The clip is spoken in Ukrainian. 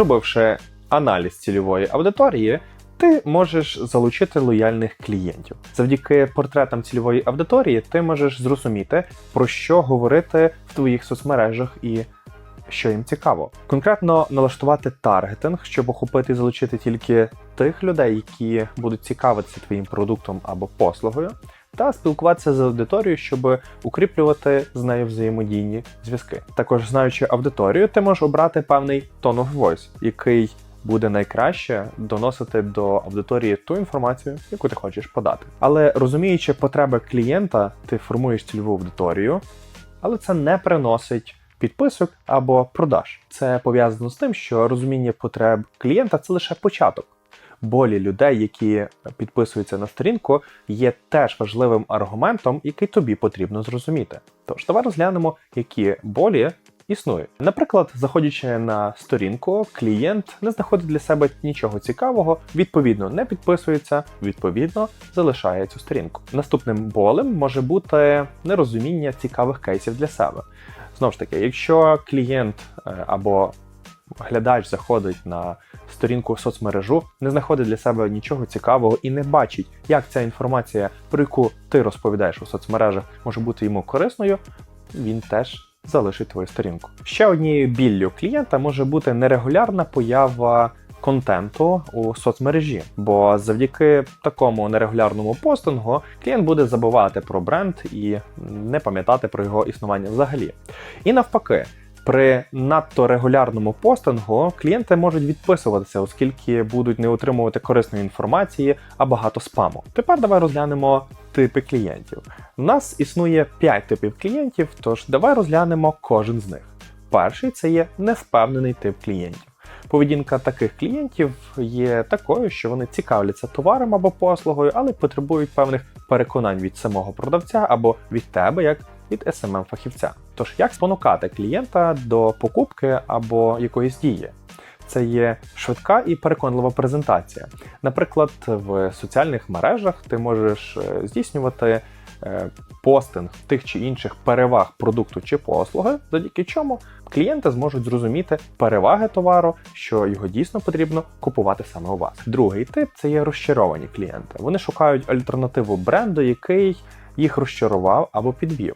Зробивши аналіз цільової аудиторії, ти можеш залучити лояльних клієнтів. Завдяки портретам цільової аудиторії ти можеш зрозуміти, про що говорити в твоїх соцмережах і що їм цікаво. Конкретно налаштувати таргетинг, щоб охопити і залучити тільки тих людей, які будуть цікавитися твоїм продуктом або послугою, та спілкуватися з аудиторією, щоб укріплювати з нею взаємодійні зв'язки. Також знаючи аудиторію, ти можеш обрати певний tone of voice, який буде найкраще доносити до аудиторії ту інформацію, яку ти хочеш подати. Але розуміючи потреби клієнта, ти формуєш цільову аудиторію, але це не приносить підписок або продаж. Це пов'язано з тим, що розуміння потреб клієнта це лише початок. Болі людей, які підписуються на сторінку, є теж важливим аргументом, який тобі потрібно зрозуміти. Тож давай розглянемо, які болі існують. Наприклад, заходячи на сторінку, клієнт не знаходить для себе нічого цікавого, відповідно не підписується, відповідно залишає цю сторінку. Наступним болем може бути нерозуміння цікавих кейсів для себе. Знову ж таки, якщо клієнт е, або глядач заходить на сторінку соцмережу, не знаходить для себе нічого цікавого і не бачить, як ця інформація, про яку ти розповідаєш у соцмережах, може бути йому корисною, він теж залишить твою сторінку. Ще однією біллю клієнта може бути нерегулярна поява. Контенту у соцмережі, бо завдяки такому нерегулярному постингу клієнт буде забувати про бренд і не пам'ятати про його існування взагалі. І навпаки, при надто регулярному постингу клієнти можуть відписуватися, оскільки будуть не отримувати корисної інформації, а багато спаму. Тепер давай розглянемо типи клієнтів. У нас існує 5 типів клієнтів, тож давай розглянемо кожен з них. Перший це є невпевнений тип клієнтів. Поведінка таких клієнтів є такою, що вони цікавляться товаром або послугою, але потребують певних переконань від самого продавця або від тебе, як від smm фахівця Тож, як спонукати клієнта до покупки або якоїсь дії? Це є швидка і переконлива презентація. Наприклад, в соціальних мережах ти можеш е, здійснювати е, постинг тих чи інших переваг продукту чи послуги, завдяки чому клієнти зможуть зрозуміти переваги товару, що його дійсно потрібно купувати саме у вас. Другий тип це є розчаровані клієнти. Вони шукають альтернативу бренду, який їх розчарував або підвів.